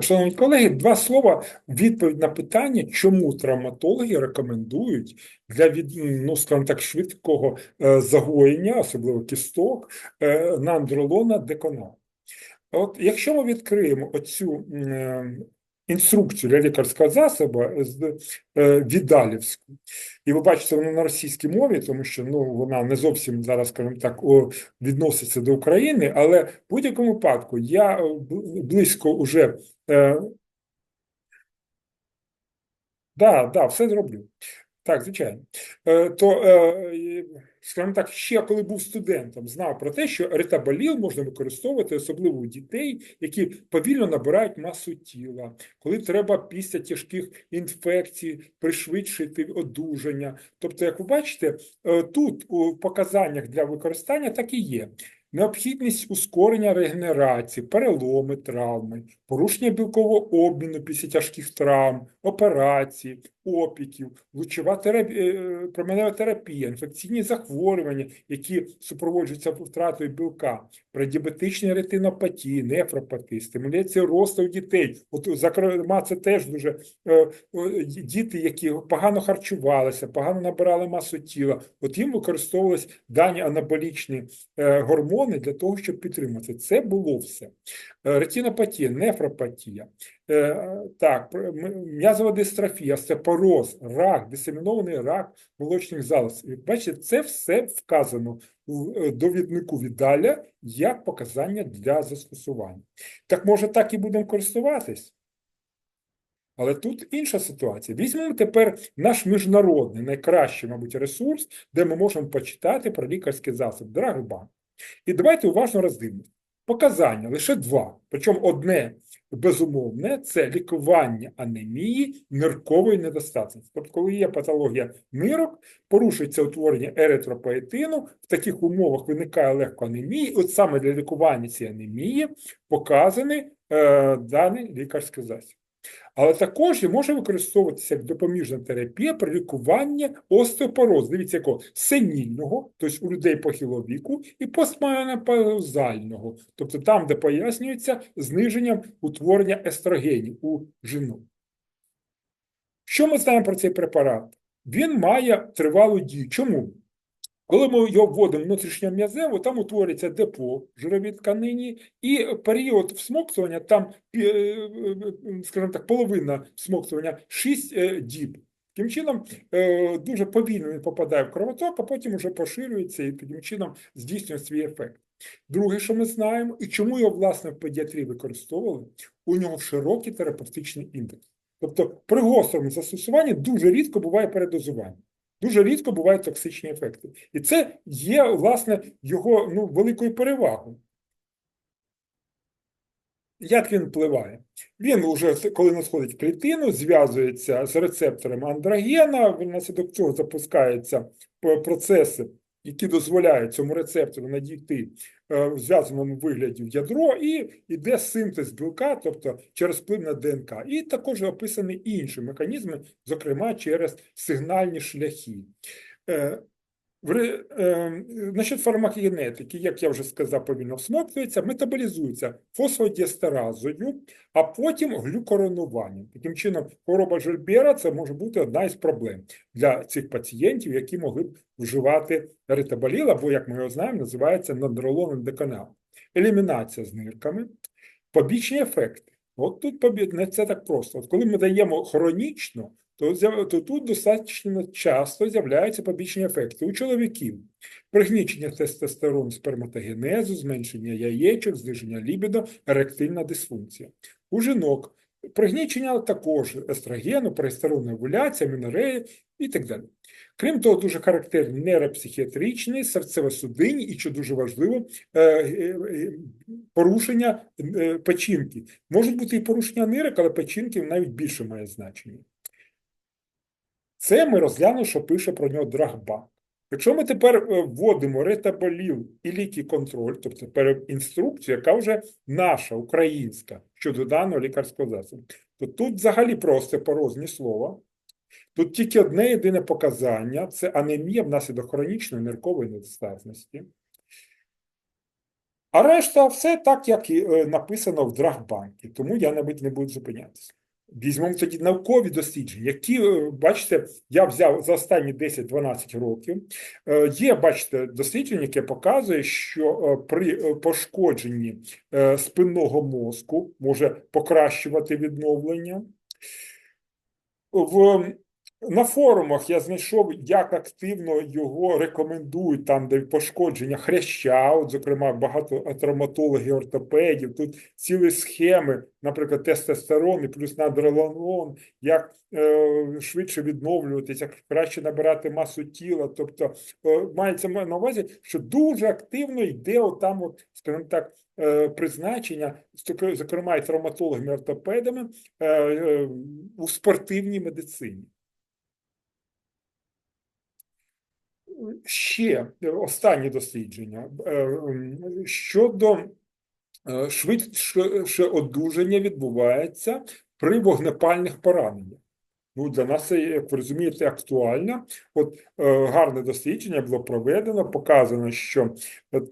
Шановні колеги, два слова відповідь на питання, чому травматологи рекомендують для від, ну, скажімо так, швидкого е, загоєння, особливо кісток, е, нандролона декона. От якщо ми відкриємо оцю інструкцію для лікарського засобу з е, Відалівську, і ви бачите, вона на російській мові, тому що ну, вона не зовсім зараз, скажімо так, відноситься до України, але в будь-якому випадку я е, близько уже. Е, да, да, все зроблю. Так, звичайно. Е, то, е, скажімо так, ще коли був студентом, знав про те, що ретабаліл можна використовувати особливо у дітей, які повільно набирають масу тіла, коли треба після тяжких інфекцій пришвидшити одужання. Тобто, як ви бачите, е, тут у показаннях для використання так і є. Необхідність ускорення регенерації, переломи, травми, порушення білкового обміну після тяжких травм, операцій, опіків, лучова терапія, променева терапія, інфекційні захворювання, які супроводжуються втратою білка, преддіабетичні ретинопатії, нефропатії, стимуляція росту дітей. От, зокрема, це теж дуже е, е, діти, які погано харчувалися, погано набирали масу тіла. От їм використовувались дані анаболічні е, гормони для того, щоб підтримати. Це було все. Е, Ретинопатія, нефропатія, е, так, м'язова дистрофія, остеопороз, рак, дисемінований рак молочних залоз. Бачите, це все вказано в е, довіднику Відаля як показання для застосування. Так може так і будемо користуватись? Але тут інша ситуація. Візьмемо тепер наш міжнародний найкращий, мабуть, ресурс, де ми можемо почитати про лікарський засіб Драгбанк. І давайте уважно роздивимося. Показання лише два. Причому одне безумовне це лікування анемії ниркової недостатності. Тобто, коли є патологія нирок, порушується утворення еритропоетину, в таких умовах виникає легко анемія. От саме для лікування цієї анемії показаний е, даний лікарський засіб. Але також може використовуватися як допоміжна терапія при лікуванні остеопорозу. Дивіться, якого сенільного, тобто у людей похилого віку, і постменопаузального, тобто там, де пояснюється зниженням утворення естрогенів у жінок. Що ми знаємо про цей препарат? Він має тривалу дію. Чому? Коли ми його вводимо внутрішньом'язево, там утворюється депо в жировій тканині, і період всмоктування, там, е, е, е, скажімо так, половина всмоктування 6 е, діб. Таким чином, дуже повільно він попадає в кровоток, а потім вже поширюється і таким чином здійснює свій ефект. Друге, що ми знаємо, і чому його, власне, в педіатрії використовували, у нього широкий терапевтичний індекс. Тобто при гострому застосуванні дуже рідко буває передозування. Дуже рідко бувають токсичні ефекти. І це є, власне, його ну, великою перевагою. Як він впливає? Він уже, коли надходить в клітину, зв'язується з рецептором андрогена, внаслідок цього запускаються процеси, які дозволяють цьому рецептору надійти е, в зв'язаному вигляді в ядро, і йде синтез білка, тобто через вплив на ДНК. І також описані інші механізми, зокрема через сигнальні шляхи. Е, в е, Насчет фармакогенетики, як я вже сказав, повільно всмоктується, метаболізується фосфодіестеразою, а потім глюкоронуванням. Таким чином, хвороба Жильбера це може бути одна із проблем для цих пацієнтів, які могли б вживати ретабаліл, або, як ми його знаємо, називається надролоном деканал. Елімінація з нирками, побічні ефекти. От тут не це так просто. От коли ми даємо хронічно, то, то тут достатньо часто з'являються побічні ефекти у чоловіків. Пригнічення тестостерону сперматогенезу, зменшення яєчок, зниження лібідо, еректильна дисфункція. У жінок пригнічення також естрогену, прогестеронна овуляція, мінореї і так далі. Крім того, дуже характерні нейропсихіатричні, серцево-судинні і, що дуже важливо, е, е, е, порушення печінки. Можуть бути і порушення нирок, але печінки навіть більше має значення. Це ми розглянули, що пише про нього Драгбанк. Якщо ми тепер е, вводимо ретаболіл і ліки контроль, тобто інструкцію, яка вже наша, українська, щодо даного лікарського засобу, то тут взагалі про остеопороз ні слова. Тут тільки одне єдине показання це анемія внаслідок хронічної ниркової недостатності. А решта все так, як і е, написано в Драгбанкі, тому я навіть не буду зупинятися. Візьмемо тоді наукові дослідження, які, е, бачите, я взяв за останні 10-12 років. Е, Є, бачите, дослідження, яке показує, що е, при пошкодженні спинного мозку може покращувати відновлення. В на форумах я знайшов, як активно його рекомендують там, де пошкодження хряща, от, зокрема, багато травматологів, ортопедів. Тут цілі схеми, наприклад, тестостерон і плюс надролон, як е, швидше відновлюватися, як краще набирати масу тіла. Тобто е, мається на увазі, що дуже активно йде отам, от, скажімо так, е, призначення, зокрема, і травматологами, ортопедами е, е, у спортивній медицині. Ще останні дослідження е, щодо е, швидше одужання відбувається при вогнепальних пораненнях. Ну, Для нас це, як ви розумієте, актуально. От е, гарне дослідження було проведено, показано, що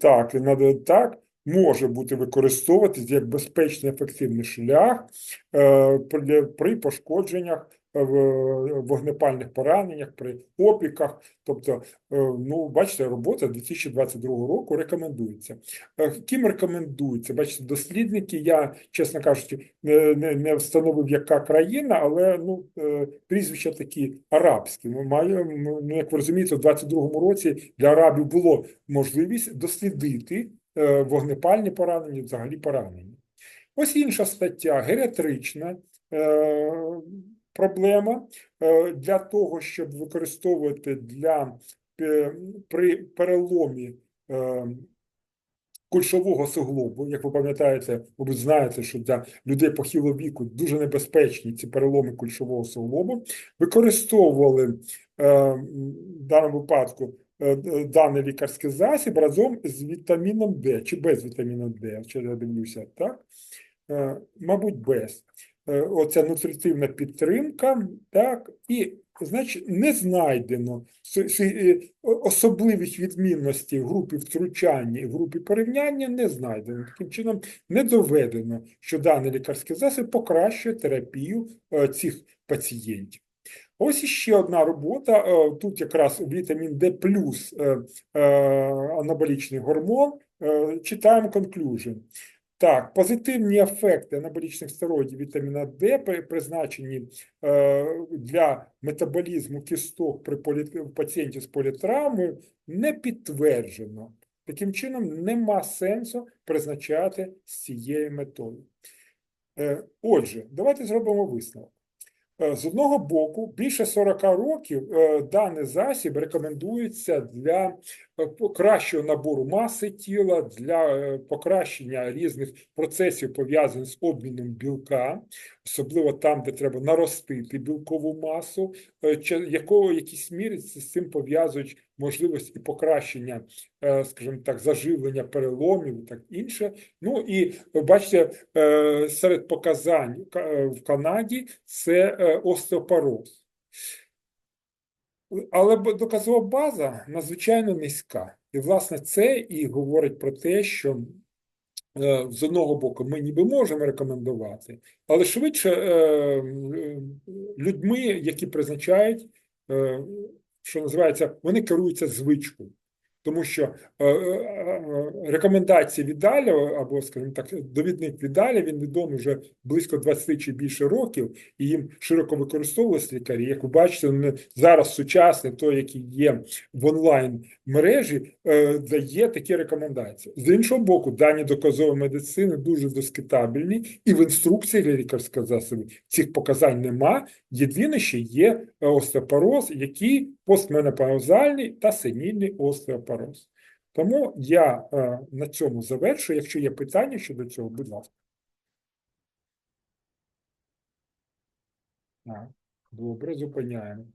так, і так може бути використовуватись як безпечний ефективний шлях е, при, при пошкодженнях вогнепальних пораненнях, при опіках. Тобто, е, ну, бачите, робота 2022 року рекомендується. Е, ким рекомендується? Бачите, дослідники, я, чесно кажучи, не не, встановив, яка країна, але ну, е, прізвища такі арабські. Ми маємо, ну, як ви розумієте, у 2022 році для арабів було можливість дослідити вогнепальні поранення, взагалі поранення. Ось інша стаття геріатрична проблема е, для того, щоб використовувати для е, при переломі е, кульшового суглобу, як ви пам'ятаєте, ви знаєте, що для людей похилого віку дуже небезпечні ці переломи кульшового суглобу, використовували в даному випадку даний лікарський засіб разом з вітаміном Д чи без вітаміну Д, чи я дивлюся, так? Мабуть, без. Е, оця нутритивна підтримка, так, і, значить, не знайдено е, особливих відмінностей в групі втручання і в групі порівняння не знайдено. Таким чином, не доведено, що даний лікарський засіб покращує терапію е, цих пацієнтів. Ось іще одна робота. Тут якраз вітамін Д плюс анаболічний гормон. Читаємо conclusion. Так, позитивні ефекти анаболічних стероїдів вітаміна Д призначені е, для метаболізму кісток при полі... пацієнтів з політравмою не підтверджено. Таким чином, нема сенсу призначати з цією метою. Е, отже, давайте зробимо висновок. Е, з одного боку, більше 40 років даний засіб рекомендується для кращого набору маси тіла для е, покращення різних процесів, пов'язаних з обміном білка, особливо там, де треба наростити білкову масу, е, якого якісь мірі з цим пов'язують можливість і покращення, е, скажімо так, заживлення переломів і так інше. Ну і бачите, серед показань в Канаді це остеопороз. Але доказова база надзвичайно низька. І, власне, це і говорить про те, що е, з одного боку ми ніби можемо рекомендувати, але швидше е, людьми, які призначають, е, що називається, вони керуються звичкою. Тому що е, е, е, рекомендації Віддаля, або, скажімо так, довідник Віддаля, він відомий вже близько 20 чи більше років, і їм широко використовувалися лікарі. Як ви бачите, вони зараз сучасний, той, який є в онлайн мережі, дає такі рекомендації. З іншого боку, дані доказової медицини дуже доскитабельні, і в інструкції для лікарського засобу цих показань нема. Єдине, що є остеопороз, який постменопаузальний та сенільний остеопороз. Тому я е, на цьому завершую. Якщо є питання щодо цього, будь ласка. Добре, зупиняємо.